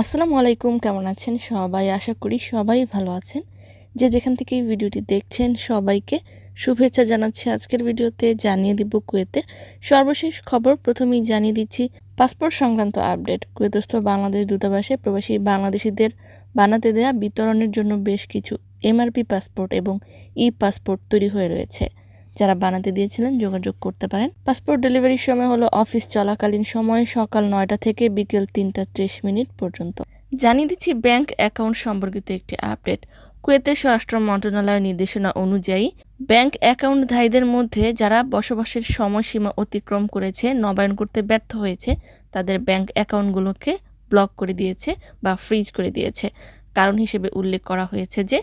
আসসালামু আলাইকুম, কেমন আছেন সবাই? আশা করি সবাই ভালো আছেন। যে যেখান থেকে এই ভিডিওটি দেখছেন সবাইকে শুভেচ্ছা জানাচ্ছি আজকের ভিডিওতে। জানিয়ে দিব কুয়েতের সর্বশেষ খবর, প্রথমেই জানিয়ে দিচ্ছি, পাসপোর্ট সংক্রান্ত আপডেট। কুয়েতস্থ বাংলাদেশ দূতাবাসে প্রবাসী বাংলাদেশিদের বানাতে দেয়া বিতরণের জন্য বেশ কিছু এমআরপি পাসপোর্ট এবং ই পাসপোর্ট তৈরি হয়ে রয়েছে। যারা বানাতে দিয়েছিলেন যোগাযোগ করতে পারেন। পাসপোর্ট ডেলিভারির সময় হলো অফিস চলাকালীন সময় সকাল নয়টা থেকে বিকেল তিনটা ত্রিশ মিনিট পর্যন্ত। জানিয়ে দিচ্ছি, ব্যাংক অ্যাকাউন্ট সম্পর্কিত একটি আপডেট। কুয়েতের স্বরাষ্ট্র মন্ত্রণালয়ের নির্দেশনা অনুযায়ী, ব্যাংক অ্যাকাউন্টধারীদের মধ্যে যারা বসবাসের সময়সীমা অতিক্রম করেছে, নবায়ন করতে ব্যর্থ হয়েছে, তাদের ব্যাংক অ্যাকাউন্টগুলোকে ব্লক করে দিয়েছে বা ফ্রিজ করে দিয়েছে। কারণ হিসেবে উল্লেখ করা হয়েছে যে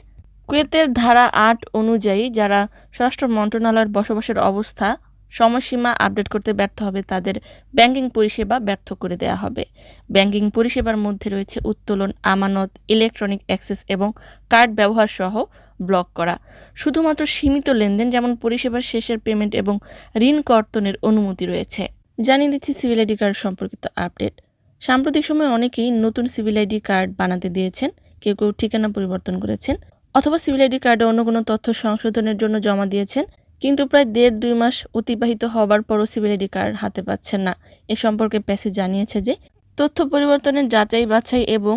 কুয়েতের ধারা আট অনুযায়ী যারা স্বরাষ্ট্র মন্ত্রণালয়ের বসবাসের অবস্থা, সময়সীমা আপডেট করতে ব্যর্থ হবে, তাদের ব্যাংকিং পরিষেবা ব্যর্থ করে দেওয়া হবে। ব্যাংকিং পরিষেবার মধ্যে রয়েছে উত্তোলন, আমানত, ইলেকট্রনিক অ্যাক্সেস এবং কার্ড ব্যবহার সহ ব্লক করা। শুধুমাত্র সীমিত লেনদেন যেমন পরিষেবার শেষের পেমেন্ট এবং ঋণ কর্তনের অনুমতি রয়েছে। জানিয়ে দিচ্ছি সিভিল আইডি কার্ড সম্পর্কিত আপডেট। সাম্প্রতিক সময়ে অনেকেই নতুন সিভিল আইডি কার্ড বানাতে দিয়েছেন, কেউ কেউ ঠিকানা পরিবর্তন করেছেন। অথবা সিভিল আইডি কার্ডে অন্য কোনো তথ্য সংশোধনের জন্য জমা দিয়েছেন, কিন্তু প্রায় দেড় দুই মাস অতিবাহিত হবার পরও সিভিল আইডি কার্ড হাতে পাচ্ছেন না। এ সম্পর্কে প্যাসি জানিয়েছে যে, তথ্য পরিবর্তনের যাচাই বাছাই এবং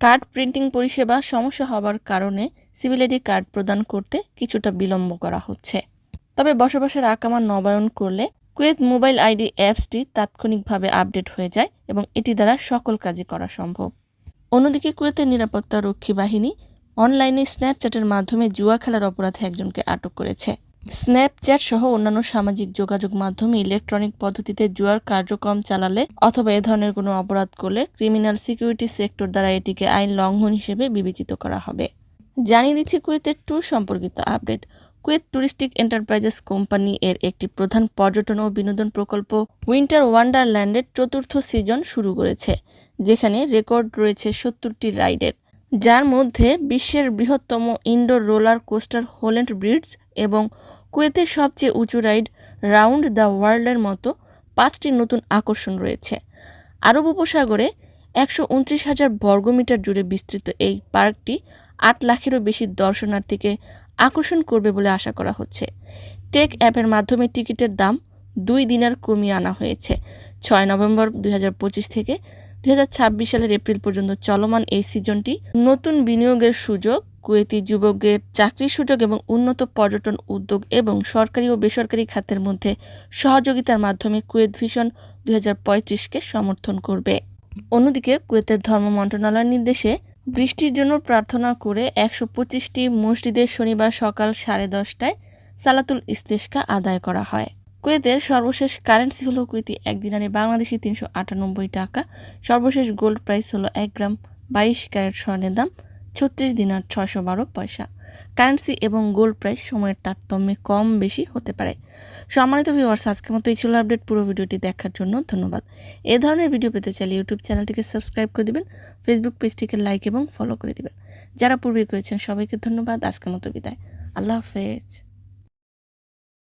কার্ড প্রিন্টিং পরিষেবা সমস্যা হবার কারণে সিভিল আইডি কার্ড প্রদান করতে কিছুটা বিলম্ব করা হচ্ছে। তবে বসবাসের আকামা নবায়ন করলে কুয়েত মোবাইল আইডি অ্যাপসটি তাৎক্ষণিকভাবে আপডেট হয়ে যায় এবং এটি দ্বারা সকল কাজই করা সম্ভব। অন্যদিকে কুয়েতের নিরাপত্তা রক্ষী বাহিনী অনলাইনে স্ন্যাপচ্যাটের মাধ্যমে জুয়া খেলার অপরাধে একজনকে আটক করেছে। স্ন্যাপচ্যাট সহ অন্যান্য সামাজিক যোগাযোগ মাধ্যমে ইলেকট্রনিক পদ্ধতিতে জুয়ার কার্যক্রম চালালে অথবা এ ধরনের কোনো অপরাধ করলে ক্রিমিনাল সিকিউরিটি সেক্টর দ্বারা এটিকে আইন লঙ্ঘন হিসেবে বিবেচিত করা হবে। জানিয়ে দিচ্ছি কুয়েতের ট্যুর সম্পর্কিত update. Kuwait touristic enterprises company এর একটি প্রধান পর্যটন ও বিনোদন প্রকল্প উইন্টার ওয়ান্ডারল্যান্ডের চতুর্থ সিজন শুরু করেছে, যেখানে রেকর্ড রয়েছে সত্তরটি রাইডের। যার মধ্যে বিশ্বের বৃহত্তম indoor roller coaster Holland breeds এবং কুয়েতের সবচেয়ে উঁচু রাইড রাউন্ড দ্য ওয়ার্ল্ডের মতো পাঁচটি নতুন আকর্ষণ রয়েছে। আরব উপসাগরে একশো উনত্রিশ হাজার বর্গমিটার জুড়ে বিস্তৃত এই পার্কটি আট লাখেরও বেশি দর্শনার্থীকে আকর্ষণ করবে বলে আশা করা হচ্ছে। টেক অ্যাপের মাধ্যমে টিকিটের দাম দুই দিনার কমিয়ে আনা হয়েছে। ছয় নভেম্বর দু হাজার পঁচিশ থেকে দুই হাজার ছাব্বিশ সালের এপ্রিল পর্যন্ত চলমান এই সিজনটি নতুন বিনিয়োগের সুযোগ, কুয়েতি যুবকদের চাকরির সুযোগ এবং উন্নত পর্যটন উদ্যোগ এবং সরকারি ও বেসরকারি খাতের মধ্যে সহযোগিতার মাধ্যমে কুয়েত ভিশন দুই কে সমর্থন করবে। অন্যদিকে কুয়েতের ধর্ম মন্ত্রণালয়ের নির্দেশে বৃষ্টির জন্য প্রার্থনা করে একশো পঁচিশটি মসজিদে শনিবার সকাল সাড়ে দশটায় সালাতুল ইস্তেস্কা আদায় করা হয়। কুয়েতের সর্বশেষ কারেন্সি হলো কুয়েতি এক দিনারে বাংলাদেশি তিনশো আটানব্বই টাকা। সর্বশেষ গোল্ড প্রাইস হলো এক গ্রাম বাইশ ক্যারেট স্বর্ণের দাম, ছত্রিশ দিনার ছয়শো বারো পয়সা। কারেন্সি এবং গোল্ড প্রাইস সময়ের তারতম্যে কম বেশি হতে পারে। সম্মানিত ভিউয়ার্স, আজকের মতো এই ছিল আপডেট পুরো ভিডিওটি দেখার জন্য ধন্যবাদ। এ ধরনের ভিডিও পেতে চাইলে ইউটিউব চ্যানেলটিকে সাবস্ক্রাইব করে দিবেন, ফেসবুক পেজটিকে লাইক এবং ফলো করে দিবেন। যারা পূর্বে করেছেন, সবাইকে ধন্যবাদ। আজকের মতো বিদায়। আল্লাহ হাফেজ।